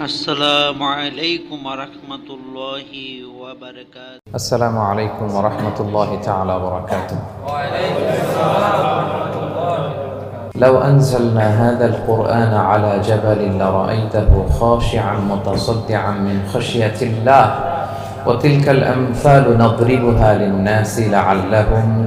السلام عليكم ورحمة الله وبركاته. السلام عليكم ورحمة الله تعالى وبركاته. لو أنزلنا هذا القرآن على جبل لرأيته خاشعا متصدعا من خشية الله وتلك الأمثال نضربها للناس لعلهم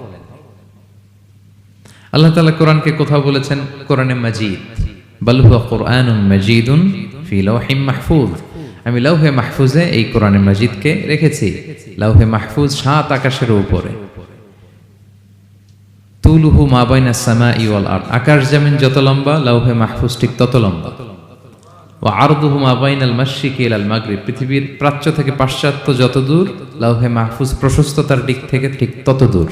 আল্লাহ তালা কোরআনকে কোথাও বলেছেন? কোরআনে মাজিদ। মাহফুজ। আমি লাউহে মাহফুজে এই কোরআনে মাজিদকে রেখেছি। লাউহে মাহফুজ সাত আকাশের উপরে। তুলুহু আরদ। আকাশ যেমন যত লম্বা, লাউহে মাহফুজ ঠিক তত লম্বা। ও আরদুহু মা বাইনাল মাশরিকি ইলাল মাগরিব। পৃথিবীর প্রাচ্য থেকে পাশ্চাত্য যত দূর, লাউহে মাহফুজ প্রশস্ততার দিক থেকে ঠিক তত দূর।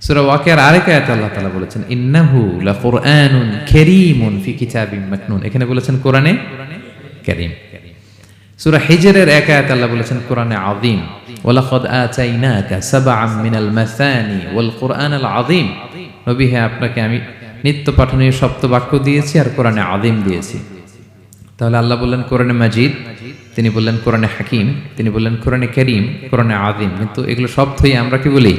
সূরা ওয়াকিয়ার আরেক আয়াতে আল্লাহ তাআলা বলেছেন, ইন্নাহু লাকুরআনুন কারীমুন ফি কিতাবিম মাকনুন এখানে বলেছেন কোরআনে হিজরের এক আয়াত আল্লাহ বলেছেন, কোরআনে আতাইনাকা সাবআম মিনাল মাসানি ওয়াল নবী, হে, আপনাকে আমি নিত্য পাঠনীয় সপ্ত বাক্য দিয়েছি আর কোরআনে আযীম দিয়েছি। তাহলে আল্লাহ বললেন, কোরআনে মাজিদ। তিনি বললেন, কোরআনে হাকিম। তিনি বললেন, কোরআনে করিম। কোরআনে আদিম কিন্তু এগুলো সবই আমরা কি বলি?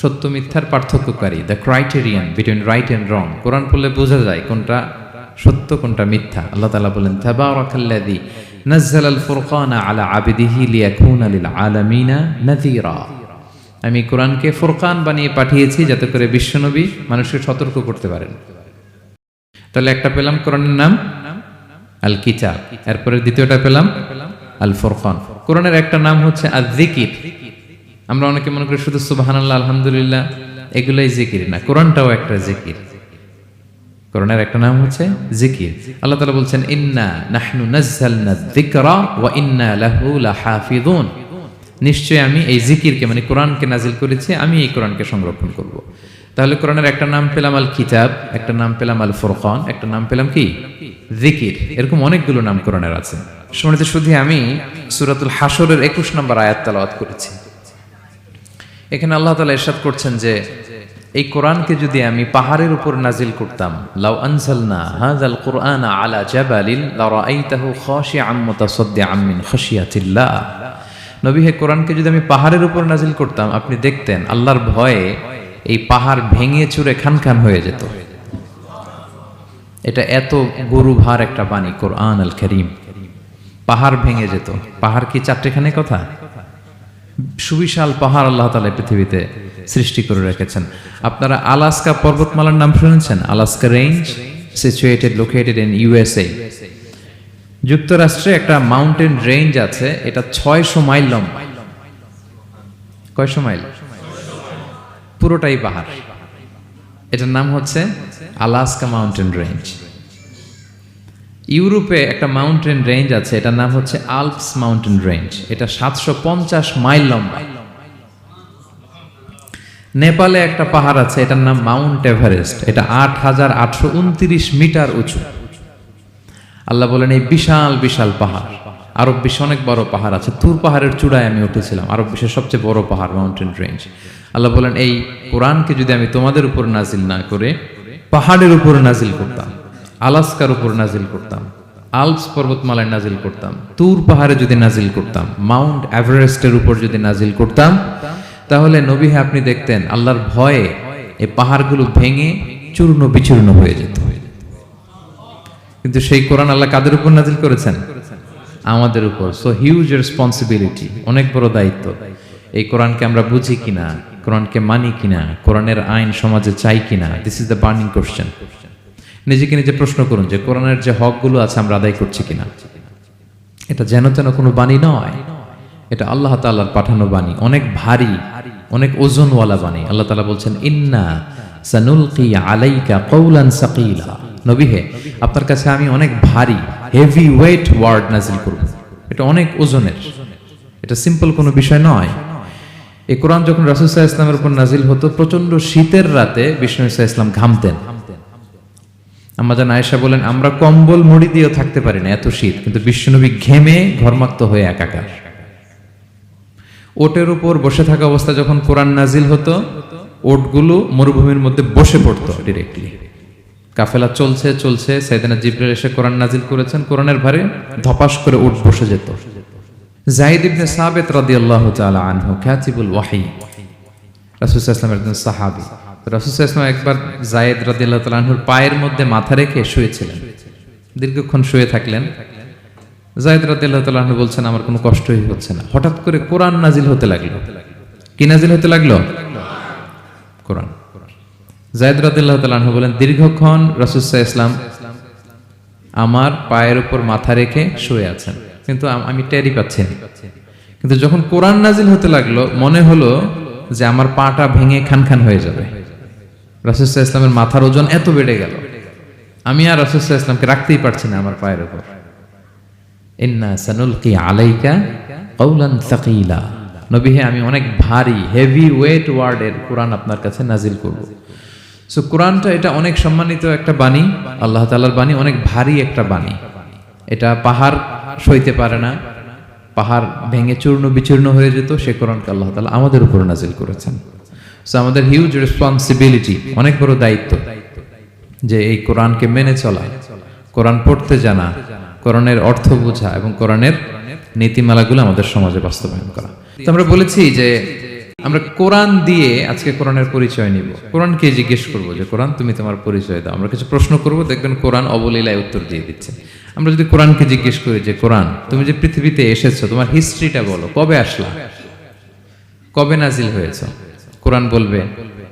সত্য মিথ্যার পার্থক্যকারী the criterion between right and wrong কোরআন পড়লে বোঝা যায় কোনটা সত্য, কোনটা মিথ্যা। আল্লাহ তালা বলেন, তাবারাকাল্লাযী নাযাল আল ফুরকানা আলা আবিদিহি লিয়াকুনা লিল আলামিনা নাযীরা। আমি কোরআনকে ফুরকান বানিয়ে পাঠিয়েছি যাতে করে বিশ্বনবী মানুষকে সতর্ক করতে পারেন। তাহলে একটা পেলাম কোরআনের নাম? আল কিতাব এরপরে দ্বিতীয়টা পেলাম আল ফুরকান কোরআনের একটা নাম হচ্ছে আল যিকির আমরা অনেকে মনে করি শুধু সুবহানাল্লাহ, আলহামদুলিল্লাহ, এগুলোই জিকির না, কোরআনটাও একটা জিকির। কোরআনের একটা নাম হচ্ছে জিকির। আল্লাহ তালা বলছেন, ইন্না নাহনু নাযালনা যিকরা ওয়া ইন্না লাহু লাহাফিযুন। নিশ্চয়ই আমি এই জিকিরকে মানে কোরআনকে নাজিল করেছি, আমি এই কোরআনকে সংরক্ষণ করব। তাহলে কোরআনের একটা নাম পেলাম আল কিতাব একটা নাম পেলাম আল ফুরকান একটা নাম পেলাম কি? জিকির। এরকম অনেকগুলো নাম কোরআনের আছে। শুনতে শুধু আমি সুরাতুল হাসরের 21 নম্বর আয়াত তালাওয়াত করেছি। এখানে আল্লাহ তালা এরশাদ করছেন যে, এই কোরআনকে যদি আমি পাহাড়ের উপর নাজিল করতাম, লাউ আনজালনা হাযাল কোরআন আলা জাবালিন লারাআইতাহু খাশিআম নবী, হে কোরআনকে যদি আমি পাহাড়ের উপর নাজিল করতাম, আপনি দেখতেন আল্লাহর ভয়ে এই পাহাড় ভেঙে চুরে খান খান হয়ে যেত। এটা এত গরু ভার একটা বাণী, কোরআন আল করিম পাহাড় ভেঙে যেত। পাহাড় কি চারটেখানে কথা? সুবিশাল পাহাড় আল্লাহ তালা পৃথিবীতে সৃষ্টি করে রেখেছেন। আপনারা আলাস্কা পর্বতমালার নাম শুনেছেন? Alaska range situated located in USA যুক্তরাষ্ট্রে একটা মাউন্টেন রেঞ্জ আছে, এটা ছয়শো মাইল লম্বা। কয়শো মাইল? পুরোটাই পাহাড়। এটার নাম হচ্ছে আলাস্কা মাউন্টেন রেঞ্জ ইউরোপে একটা মাউন্টেন রেঞ্জ আছে, এটার নাম হচ্ছে আলপস মাউন্টেন রেঞ্জ এটা সাতশো পঞ্চাশ মাইল লম্বা। নেপালে একটা পাহাড় আছে, এটার নাম মাউন্ট এভারেস্ট। এটা আট হাজার আটশো উনত্রিশ মিটার উঁচু। আল্লাহ বলেন, এই বিশাল বিশাল পাহাড়। আরব বিশ্বে অনেক বড় পাহাড় আছে। তুর পাহাড়ের চূড়ায় আমি উঠেছিলাম। আরব বিশ্বের সবচেয়ে বড় পাহাড় মাউন্টেন রেঞ্জ আল্লাহ বলেন, এই কোরআনকে যদি আমি তোমাদের উপর নাজিল না করে, পাহাড়ের উপর নাজিল করতাম। আলাস্কার উপর নাজিল করতাম, আলপস পর্বতমালায় নাজিল করতাম, তুর পাহাড়ে যদি নাজিল করতাম, মাউন্ট এভারেস্টের উপর যদি নাজিল করতাম, তাহলে নবী হ্যাঁ আপনি দেখতেন, আল্লাহর ভয়ে এই পাহাড়গুলো ভেঙে চূর্ণ বিচূর্ণ হয়ে যেত। কিন্তু সেই কোরআন আল্লাহ কাদের উপর নাজিল করেছেন? আমাদের উপর। সো হিউজ রেসপন্সিবিলিটি অনেক বড় দায়িত্ব। এই কোরআনকে আমরা বুঝি কিনা, কোরআনকে মানি কিনা, কোরআনের আইন সমাজে চাই কিনা this is the burning question নিজেকে নিজে প্রশ্ন করুন যে কোরআনের যে হকগুলো আছে আমরা আদায় করছি কিনা। এটা যেন তেন কোনো বাণী নয়। এটা আল্লাহ তাল্লাহর পাঠানো বাণী। অনেক ভারী, অনেক ওজনওয়ালা বাণী। আল্লাহ তালা বলছেন, ইন্না আলাইকা আপনার কাছে আমি অনেক ভারী হেভি ওয়েট ওয়ার্ড নাজিল করব। এটা অনেক ওজনের। এটা সিম্পল কোনো বিষয় নয়। এই কোরআন যখন রাসুসাহ ইসলামের উপর নাজিল হতো প্রচণ্ড শীতের রাতে বিষ্ণু ইসা ইসলাম ঘামতেন। আমাদের আয়েশা বলেন, আমরা কম্বল মুড়ি দিয়েও থাকতে পারি না, এত শীত। কিন্তু বিশ্বনবী ঘেমে ঘর্মাক্ত হয়ে একাকার। ওটের উপর বসে থাকা অবস্থা যখন কোরআন নাজিল হতো, ওটগুলো মরুভূমির মধ্যে বসে পড়তো ডিরেক্টলি কাফেলা চলছে চলছে সাইদানা জিব্রাইল এসে কোরআন নাজিল করেছেন, কোরআনের ভারে ধপাস করে উঠ বসে যেত। জাহিদ ইবনে সাবেত রাদিয়াল্লাহু তাআলা আনহু কাতিবুল ওয়াহি। রাসূল সাল্লাল্লাহু একবার জায়েদ রাদিয়াল্লাহু তাআলা আনহুর পায়ের মধ্যে মাথা রেখে শুয়েছিলেন। দীর্ঘক্ষণ শুয়ে থাকলেন। জায়েদ রাদিয়াল্লাহু তাআলা আনহু বলছেন, আমার কোনো কষ্টই হচ্ছে না। হঠাৎ করে কোরআন নাজিল হতে লাগল। কি নাজিল হতে লাগল? কোরআন। জায়দ রাদিল্লাহ তালাহু বলেন, দীর্ঘক্ষণ রসুসাহ ইসলাম আমার পায়ের উপর মাথা রেখে শুয়ে আছেন। কিন্তু আমি টেরি পাচ্ছি না। কিন্তু যখন কোরআন নাজিল হতে লাগল, মনে হলো যে আমার পাটা ভেঙে খান খান হয়ে যাবে। রসুসাহ ইসলামের মাথার ওজন এত বেড়ে গেল। আমি আর রসুসাহ ইসলামকে রাখতেই পারছি না আমার পায়ের উপর। ইন্না সানুলকি আলাইকা কৌলান আমি অনেক ভারী হেভি ওয়েট ওয়ার্ডের কোরআন আপনার কাছে নাজিল করব। সো কোরআনটা এটা অনেক সম্মানিত একটা বাণী, আল্লাহ তাআলার বাণী, অনেক ভারী একটা বাণী। এটা পাহাড় সইতে পারে না, পাহাড় ভেঙে চূর্ণ বিচূর্ণ হয়ে যেত, সে কোরআনকে আল্লাহ তালা আমাদের উপর নাজিল করেছেন। সো আমাদের হিউজ রেসপন্সিবিলিটি অনেক বড় দায়িত্ব যে এই কোরআনকে মেনে চলা, কোরআন পড়তে জানা, কোরআনের অর্থ বোঝা এবং কোরআনের নীতিমালাগুলো আমাদের সমাজে বাস্তবায়ন করা। তো আমরা বলেছি যে আমরা কোরআন দিয়ে আজকে কোরআনের পরিচয় নিব। কোরআনকে জিজ্ঞেস করব যে, কোরআন, তুমি তোমার পরিচয় দাও। আমরা কিছু প্রশ্ন করব, দেখবেন কোরআন অবলীলায় উত্তর দিয়ে দিচ্ছে। আমরা যদি কোরআনকে জিজ্ঞেস করি যে, কোরআন, তুমি যে পৃথিবীতে এসেছ, তোমার হিস্ট্রিটা বলো, কবে আসলা? কবে নাজিল হয়েছে? কোরআন বলবে,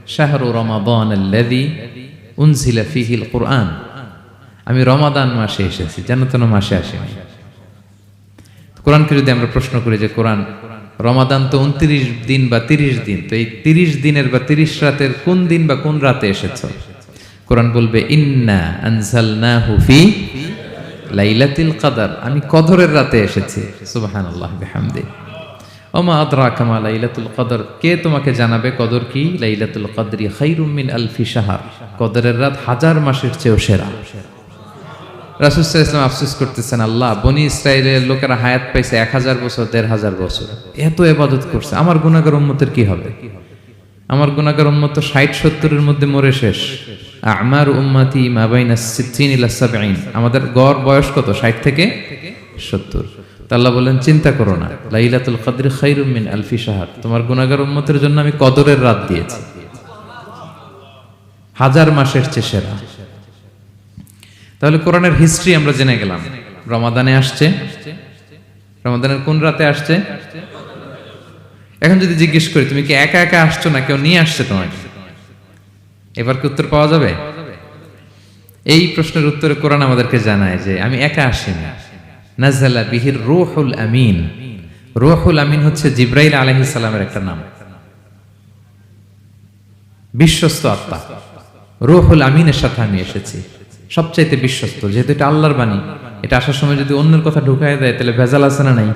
শাহরু রমাদান কুরআন। আমি রমাদান মাসে এসেছি যেন তেন মাসে আসিনি। কোরআনকে যদি আমরা প্রশ্ন করি যে, কোরআন রমাদান তো উনত্রিশ দিন বা তিরিশ দিন, তো এই তিরিশ দিনের বা তিরিশ রাতের কোন দিন বা কোন রাতে এসেছ? কোরআন বলবে, ইন্না কদর। আমি কদরের রাতে এসেছি। সুবহানাল্লাহ, বিহামদি। ওমা আদরাকা মা লাইলাতুল কদর? কে তোমাকে জানাবে কদর কি? লাইলাতুল কদরি খাইরুম মিন আলফি শাহর। কদরের রাত হাজার মাসের চেয়েও সেরা। রাসুসাহ ইসলাম আফসোস করতেছেন, আল্লাহ, বনি ইসরায়েলের লোকেরা হায়াত পাইছে এক হাজার বছর, দেড় হাজার বছর। এত এবাদত করছে। আমার গুণাগার উম্মতের কি হবে? আমার গুণাগার উম্মত ষাট, সত্তরের মধ্যে মরে শেষ। আমার উম্মাতি মাবাইনা সিদ্দিন আমাদের গড় বয়স কত? ষাট থেকে সত্তর। আল্লাহ বলেন চিন্তা করো না। লাইলাতুল কদর খাইরুম মিন আলফি শাহর। তোমার গুণাগার উম্মতের জন্য আমি কদরের রাত দিয়েছি। হাজার মাসের চেয়ে সেরা। তাহলে কোরআনের হিস্ট্রি আমরা জেনে গেলাম। রমাদানে আসছে। রমাদানের কোন রাতে আসছে? এখন যদি জিজ্ঞেস করি, তুমি কি একা একা আসছো না কেউ নিয়ে আসছে তোমাকে? এবার কি উত্তর পাওয়া যাবে? এই প্রশ্নের উত্তরে কোরআন আমাদেরকে জানায় যে, আমি একা আসিনি। নাজালা বিহির রুহুল আমিন। রুহুল আমিন হচ্ছে জিব্রাইল আলাইহিস সালামের একটা নাম। বিশ্বস্ত আত্মা। রুহুল আমিনের সাথে আমি এসেছি। সবচাইতে বিশ্বস্ত, যেহেতু এটা আল্লাহর বাণী। এটা আসার সময় যদি অন্যের কথা ঢুকাই দেয়, তাহলে ভেজাল আছে না নাই?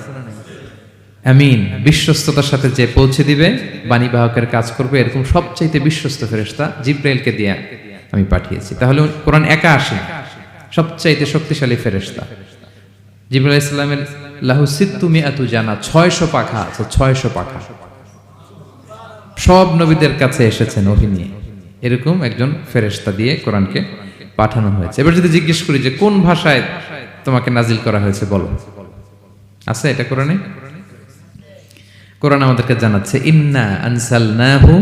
আমিন, বিশ্বস্ততার সাথে যে পৌঁছে দিবে, বাণী বাহকের কাজ করবে, এরকম সবচাইতে বিশ্বস্ত ফেরেশতা জিব্রাইলকে দিয়ে আমি পাঠিয়েছি। তাহলে কোরআন একা আসে সবচাইতে শক্তিশালী ফেরেশতা। জিব্রাইল ইসলামের লাহু সিত্তুমি এতু জানা ছয়শো পাখা আছে, ছয়শো পাখা। সব নবীদের কাছে এসেছেন ওহি নিয়ে। এরকম একজন ফেরেশতা দিয়ে কোরআনকে পাঠানো হয়েছে। এবার যদি জিজ্ঞেস করি যে কোন ভাষায় তোমাকে নাজিল করা হয়েছে, বলো। আছে এটা কোরআনে? কোরআন আমাদেরকে জানাচ্ছে, ইন্না আনসালনাহু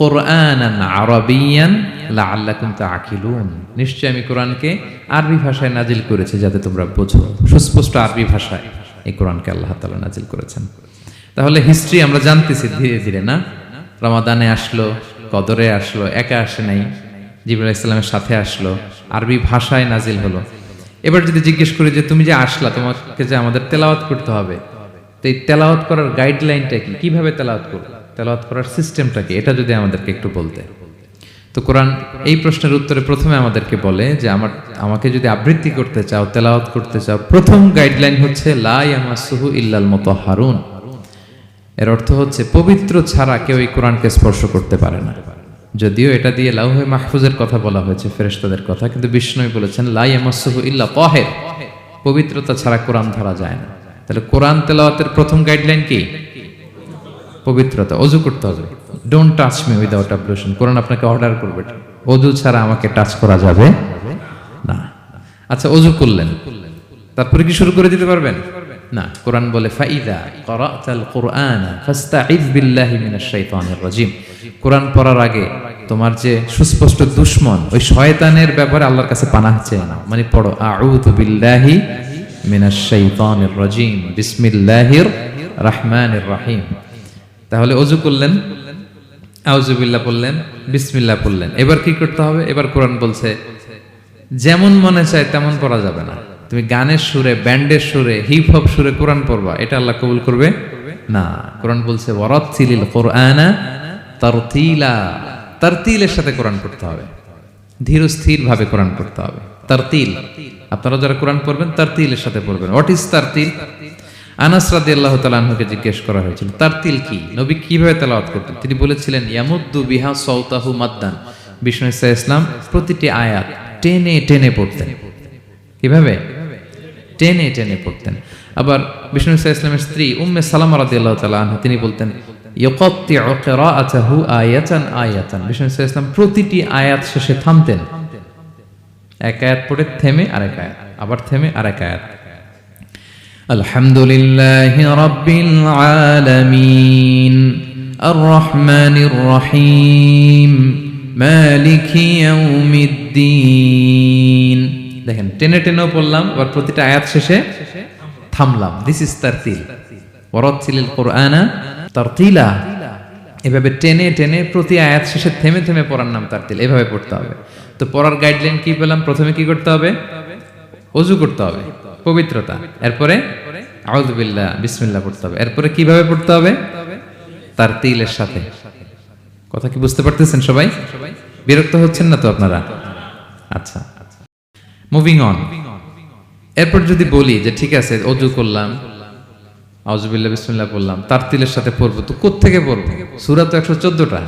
কোরআনান আরাবিয়ান লাআল্লাকুম তাআকিলুন। নিশ্চয় আমি কোরআনকে আরবি ভাষায় নাজিল করেছি যাতে তোমরা বোঝো। সুস্পষ্ট আরবি ভাষায় এই কোরআনকে আল্লাহ তাআলা নাজিল করেছেন। তাহলে হিস্ট্রি আমরা জানতেছি ধীরে ধীরে, না? রমাদানে আসলো, কদরে আসলো, একা আসে নাই জিবুল ইসলামের সাথে আসলো, আরবি ভাষায় নাজিল হলো। এবার যদি জিজ্ঞেস করি যে তুমি যে আসলা, তোমাকে যে আমাদের তেলাওয়াত করতে হবে, তো এই তেলাওয়াত করার গাইডলাইনটা কি? কীভাবে তেলাওয়াত করব? তেলাওয়াত করার সিস্টেমটা কি এটা যদি আমাদেরকে একটু বলতে। তো কোরআন এই প্রশ্নের উত্তরে প্রথমে আমাদেরকে বলে যে আমার, আমাকে যদি আবৃত্তি করতে চাও, তেলাওয়াত করতে চাও, প্রথম গাইডলাইন হচ্ছে, লা ইয়ামাসুহু ইল্লাল মতো হারুন এর অর্থ হচ্ছে, পবিত্র ছাড়া কেউ এই কোরআনকে স্পর্শ করতে পারে না। যদিও এটা দিয়ে লাউহে মাহফুজের কথা বলা হয়েছে, ফেরেশতাদের কথা, কিন্তু বিষ্ণুই বলেছেন লাই আমাসুহু ইল্লা তাহের পবিত্রতা ছাড়া কোরআন ধরা যায় না। তাহলে কোরআন তেলাওয়াতের প্রথম গাইডলাইন কি? পবিত্রতা, অজু করতে হবে। Don't touch me without ablution কোরআন আপনাকে অর্ডার করবে। অজু ছাড়া আমাকে টাচ করা যাবে না। আচ্ছা অজু করলেন। তারপরে কি শুরু করে দিতে পারবেন? না, কোরআন বলে, ফাইদা করাতাল কোরআন ফাস্তাইজ বিল্লাহি মিনাশ শাইতানির রাজিম। কোরআন পড়ার আগে তোমার যে সুস্পষ্ট দুশ্মন, ওই শয়তানের ব্যাপারে আল্লাহর কাছে পানাহ চেয়ে নাও। মানে পড়ো, আউযু বিল্লাহি মিনাশ শাইতানির রাজিম। বিসমিল্লাহির রহমানির রহিম। তাহলে অজু করলেন আউজুবিল্লাহ পড়লেন, বিসমিল্লাহ পড়লেন। এবার কি করতে হবে? এবার কোরআন বলছে, যেমন মনে চায় তেমন পড়া যাবে না। তুমি গানের সুরে, ব্যান্ডের সুরে হিপ হপ সুরে কোরআন পড়বা। এটা আল্লাহ কবুল করবে? না। কোরআন বলছে তারতিলের সাথে কোরআন পড়তে হবে। ধীর স্থির ভাবে কোরআন পড়তে হবে। তারতিল। আপনারা যারা কোরআন পড়বেন, তারতিলের সাথে পড়বেন। হোয়াট ইজ তারতিল? আনাস রাদিয়াল্লাহু তাআলা আনহুকে জিজ্ঞেস করা হয়েছিল তারতিল কি? নবী কীভাবে তেলাওয়াত করতেন? তিনি বলেছিলেন, ইয়ামুদ্দু বিহা সাউতাহু মাদ্দান। বিষ্ণু ইসা ইসলাম প্রতিটি আয়াত টেনে টেনে পড়তেন। কীভাবে? টেনে টেনে পড়তেন। আবার বিষ্ণু ইসা ইসলামের স্ত্রী উম্মে সালামা রাদিয়াল্লাহু তাআলা আনহা তিনি বলতেন প্রতিটি আয়াত শেষে থামতেন। এক আয়াত পড়ে থেমে আরেক আয়াত, আবার থেমে আরেক আয়াত। الحمد لله رب العالمين الرحمن الرحيم مالك يوم الدين দেখেন টেনে টেনেও পড়লাম এবার প্রতিটা আয়াত শেষে থামলাম দিস ইজ তারতিল ওয়ারাতিলিল কোরআনা তারতিলা এভাবে টেনে টেনে প্রতি আয়াত শেষে থেমে থেমে পড়ার নাম তারতিল এভাবে পড়তে হবে তো পড়ার গাইডলাইন কি পেলাম প্রথমে কি করতে হবে অজু করতে হবে পবিত্রতা। এরপরে আউযুবিল্লাহ বিসমিল্লাহ পড়তে হবে। এরপরে কীভাবে পড়তে হবে? তার তিলের সাথে। কথা কি বুঝতে পারতেছেন সবাই? বিরক্ত হচ্ছেন না তো আপনারা? আচ্ছা। মুভিং অন এরপর যদি বলি যে ঠিক আছে, অজু করলাম আউজুবিল্লাহ বিসমিল্লাহ পড়লাম তার তিলের সাথে পড়ব, তো কোত্থেকে পড়ব? সুরা তো একশো চোদ্দটা।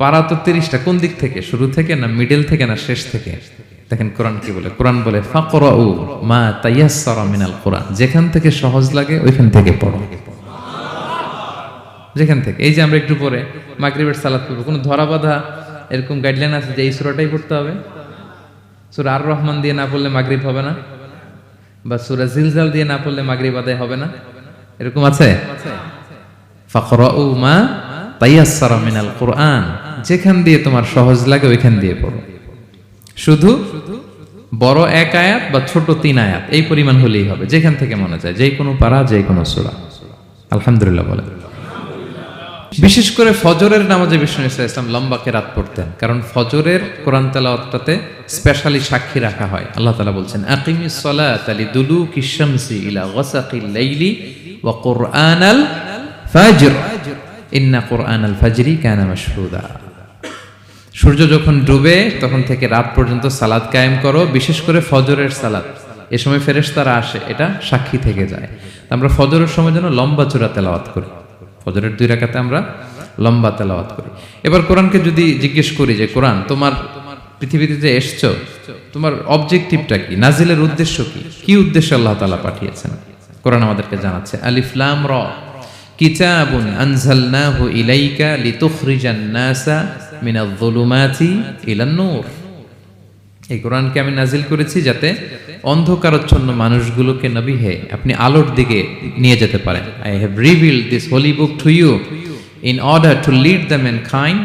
পারা তো তিরিশটা। কোন দিক থেকে? শুরু থেকে না মিডল থেকে না শেষ থেকে? দেখেন কোরআন কি বলে? কোরআন বলে, ফাকরাউ মা তায়াসসারা মিনাল কোরআন। যেখান থেকে সহজ লাগে, ওইখান থেকে পড়ো। যেখান থেকে। এই যে আমরা একটু পরে মাগরিবের সালাত করব কোনো ধরা বাঁধা এরকম গাইডলাইন আছে যে এই সুরাটাই পড়তে হবে? সুরা আর রহমান দিয়ে না পড়লে মাগরিব হবে না? বা সুরা জিলজাল দিয়ে না পড়লে মাগরিব আদায় হবে না? এরকম আছে? ফাকরাউ মা তায়াসসারা মিনাল কোরআন। যেখান দিয়ে তোমার সহজ লাগে, ওইখান দিয়ে পড়ো। শুধু বড় এক আয়াত বা ছোট তিন আয়াত, এই পরিমাণ হলেই হবে, যেখান থেকে মনে যায়, যে কোনো পারা, যে কোনো সুরা। আলহামদুলিল্লাহ বলে বিশেষ করে ফজরের নামাজে বিষ্ণু ইসা ইসলাম লম্বা কেরাত পড়তেন, কারণ ফজরের কোরআন তেলাওয়াতটাতে স্পেশালি সাক্ষী রাখা হয়। আল্লাহ তালা বলছেন আকিমি সলাত আলি দুলু কিশামসি ইলা ওয়াসাকিল লাইলি ওয়া কুরআনাল ফাজর। ইন্না কুরআনাল ফাজরি কানা মাশহুদা। সূর্য যখন ডুবে, তখন থেকে রাত পর্যন্ত সালাদ কায়েম করো, বিশেষ করে ফজরের সালাদ। এ সময় ফেরেশতারা আসে, এটা সাক্ষী থেকে যায়। আমরা ফজরের সময় যেন লম্বা চূড়া তেলাওয়াত করি। ফজরের দুই রাকাতে আমরা লম্বা তেলাওয়াত করি। এবার কোরআনকে যদি জিজ্ঞেস করি যে, কোরআন, তোমার পৃথিবীতে যে এসছো, তোমার অবজেক্টিভটা কি? নাজিলের উদ্দেশ্য কি? কি উদ্দেশ্যে আল্লাহ তালা পাঠিয়েছেন? কোরআন আমাদেরকে জানাচ্ছে আলিফলাম র। কিতাবুন আনজালনাহু ইলাইকা লিতুখরিজান নাসা মিনাল যুলুমাতি ইলান নূর। এই কোরআনকে আমি নাজিল করেছি যাতে অন্ধকারচ্ছন্ন মানুষগুলোকে নবী হে, আপনি আলোর দিকে নিয়ে যেতে পারেন। I have revealed this holy book to you in order to lead the mankind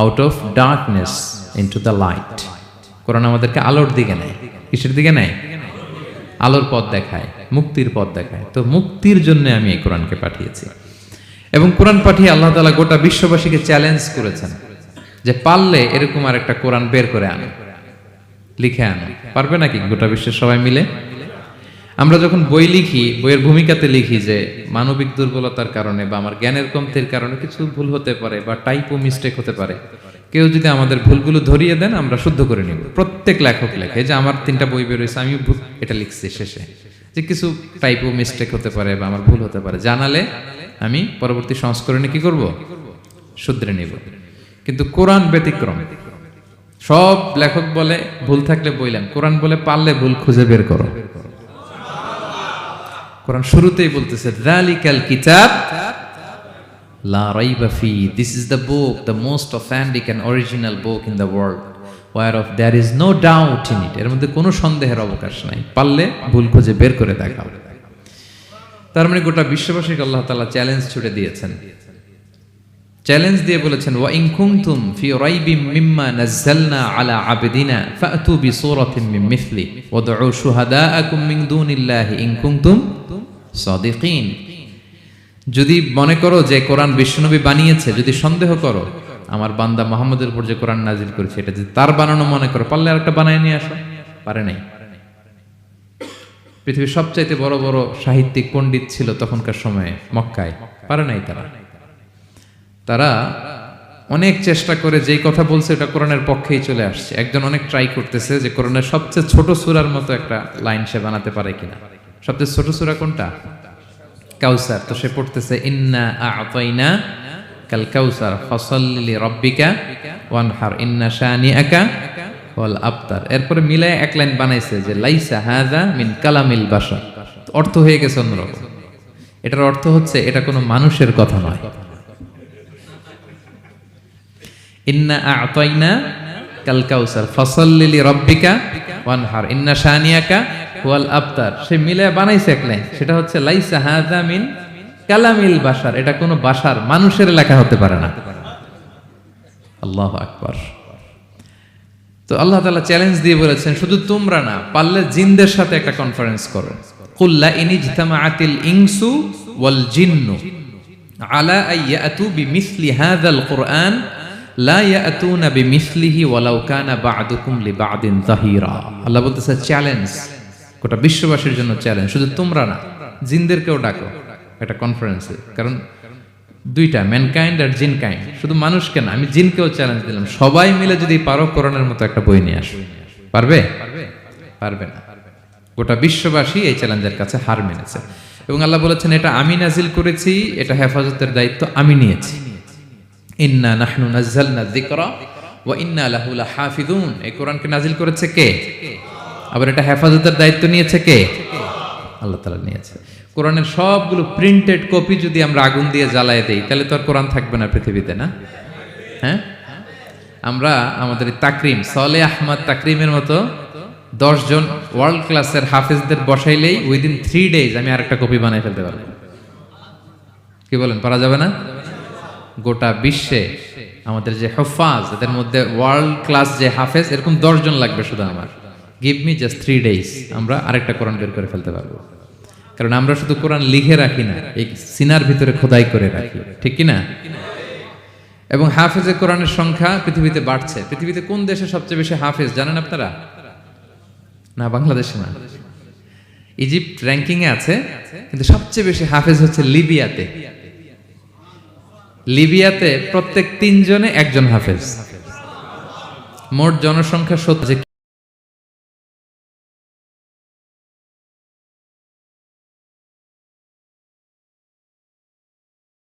out of darkness into the light কোরআন আমাদেরকে আলোর দিকে নেয়। কিসের দিকে নেয়? আলোর পথ দেখায়, মুক্তির পথ দেখায়। তো মুক্তির জন্য আমি এই কোরআনকে পাঠিয়েছি। এবং কোরআন পাঠিয়ে আল্লাহ তালা গোটা বিশ্ববাসীকে চ্যালেঞ্জ করেছেন। যে পারলে এরকম আর একটা কোরআন বের করে আনো। লিখে আনো। পারবে নাকি? গোটা বিশ্বের সবাই মিলে? আমরা যখন বই লিখি, বইয়ের ভূমিকাতে লিখি যে মানবিক দুর্বলতার কারণে বা আমার জ্ঞানের কমতির কারণে কিছু ভুল হতে পারে বা টাইপও মিস্টেক হতে পারে, কেউ যদি আমাদের ভুলগুলো ধরিয়ে দেন, আমরা শুদ্ধ করে নিব। প্রত্যেক লেখক লেখে যে আমার তিনটা বই বেরোয়েছে আমি এটা লিখছি শেষে। যে কিছু টাইপও মিস্টেক হতে পারে বা আমার ভুল হতে পারে। জানালে আমি পরবর্তী সংস্করণে কি করব? শুধরে নিব। কিন্তু কোরআন ব্যতিক্রম। সব লেখক বলে ভুল থাকলে বইলাম কোরআন বলে পারলে ভুল খুঁজে বের করো। কোরআন শুরুতেই বলতেছে যালিকাল কিতাব, লা রাইবা ফি this is the book the most authentic and original book in the world war of there is no doubt in it এর মধ্যে কোনো সন্দেহের অবকাশ নাই, পারলে ভুল খুঁজে বের করে দেখাও। তার মানে গোটা বিশ্ববাসীকে আল্লাহ তাআলা চ্যালেঞ্জ ছুড়ে দিয়েছেন। চ্যালেঞ্জ দিয়ে বলেছেন ওয়া ইন কুনতুম ফি রাইবিম মিম্মা নাযালনা আলা আবদিনা ফাতু বিসূরাতিন মিন মিথলি ওয়াদউ শুহাদাআকুম মিন দুনিল্লাহি ইন কুনতুম সাদিকিন যদি মনে করো যে কোরআন বিশ্বনবী বানিয়েছে যদি সন্দেহ করো আমার বান্দা মোহাম্মদের উপর যে কোরআন নাজিল করেছে এটা যদি তার বানানো মনে করো পারলে আরেকটা বানায় নিয়ে আসো পারে নাই পৃথিবীর সবচাইতে বড় বড় সাহিত্যিক পণ্ডিত ছিল তখনকার সময়ে মক্কায় পারে নাই তারা তারা অনেক চেষ্টা করে যেই কথা বলছে এটা কোরআনের পক্ষেই চলে আসছে। একজন অনেক ট্রাই করতেছে যে কোরআনের সবচেয়ে ছোট সূরার মতো একটা লাইন সে বানাতে পারে কিনা। সবচেয়ে ছোট সূরা কোনটা? কাউসার। তো সে পড়তেছে, ইন্না আতাইনা কাল কাউসার ফসল্লি রব্বিকা ওয়ানহার, ইন্না শানিআকা ওয়াল আবতার। এরপরে মিলায় এক লাইন বানাইছে যে, লাইসা হাযা মিন কালামিল বাশার। অর্থ হয়ে গেছে অন্যরকম। এটার অর্থ হচ্ছে এটা কোনো মানুষের কথা নয়। ইন্না আতাইনা কাল কাউসার, ফসল্লি রব্বিকা ওয়ানহার, ইন্না শানিয়াকা ওয়াল সে মিলে বানাইছে এক লাইন, সেটা হচ্ছে, লাইসা হাযা মিন কালামিল বাশার। এটা কোনো বাশার, মানুষের লেখা হতে পারে না। আল্লাহু আকবার। তো আল্লাহ তাআলা চ্যালেঞ্জ দিয়ে বলেছেন, শুধু তোমরা না, পারলে জিনদের সাথে একটা কনফারেন্স করো। কুল্লা ইনিজতামাআতিল ইনসু ওয়াল জিন্নু আলা আইয়াতু বিমিসলি হাযাল কুরআন আল্লাহ বলতেছে চ্যালেঞ্জ গোটা বিশ্ববাসীর জন্য চ্যালেঞ্জ শুধু তোমরা না, জিনদেরকেও ডাকো একটা কারণ দুইটা আর জিন কাইন্ড শুধু মানুষকে না, আমি জিনকেও চ্যালেঞ্জ দিলাম। সবাই মিলে যদি পারো, কোরআনের মতো একটা বই নিয়ে আসো। পারবে? পারবে না। গোটা বিশ্ববাসী এই চ্যালেঞ্জের কাছে হার মেনেছে। এবং আল্লাহ বলেছেন, এটা আমি নাজিল করেছি, এটা হেফাজতের দায়িত্ব আমি নিয়েছি। ইন্না নাহনু নাজ্জালনা যিকরা ওয়া ইন্না লাহু লাহাফিজুন এই কোরআনকে নাজিল করেছে কে? আবার এটা হেফাজতের দায়িত্ব নিয়েছে কে? আল্লাহ তাআলা নিয়েছে। কোরআনের সবগুলো প্রিন্টেড কপি যদি আমরা আগুন দিয়ে জ্বালায় দেই, তাহলে তো আর কোরআন থাকবে না পৃথিবীতে, না? হ্যাঁ? আমরা আমাদের তাকরিম সলে আহমদ তাকরিমের মতো দশজন ওয়ার্ল্ড ক্লাসের হাফেজদের বসাইলেই উইদিন থ্রি ডেজ আমি আরেকটা কপি বানাই ফেলতে পারব। কি বলেন, পারা যাবে না? গোটা বিশ্বে আমাদের যে হফাজ, এদের মধ্যে ওয়ার্ল্ড ক্লাস যে হাফেজ, এরকম দশজন লাগবে শুধু আমার। Give me just three days আমরা আরেকটা কোরআন বের করে ফেলতে পারব। কারণ আমরা শুধু কোরআন লিখে রাখি না, এই সিনার ভিতরে খোদাই করে রাখি, ঠিক কি না এবং হাফেজে কোরআনের সংখ্যা পৃথিবীতে বাড়ছে। পৃথিবীতে কোন দেশে সবচেয়ে বেশি হাফেজ, জানেন আপনারা? না, বাংলাদেশে না। ইজিপ্ট র্যাঙ্কিং এ আছে, কিন্তু সবচেয়ে বেশি হাফেজ হচ্ছে লিবিয়াতে। লিবিয়াতে প্রত্যেক তিনজনে একজন হাফেজ। মোট জনসংখ্যা সত্য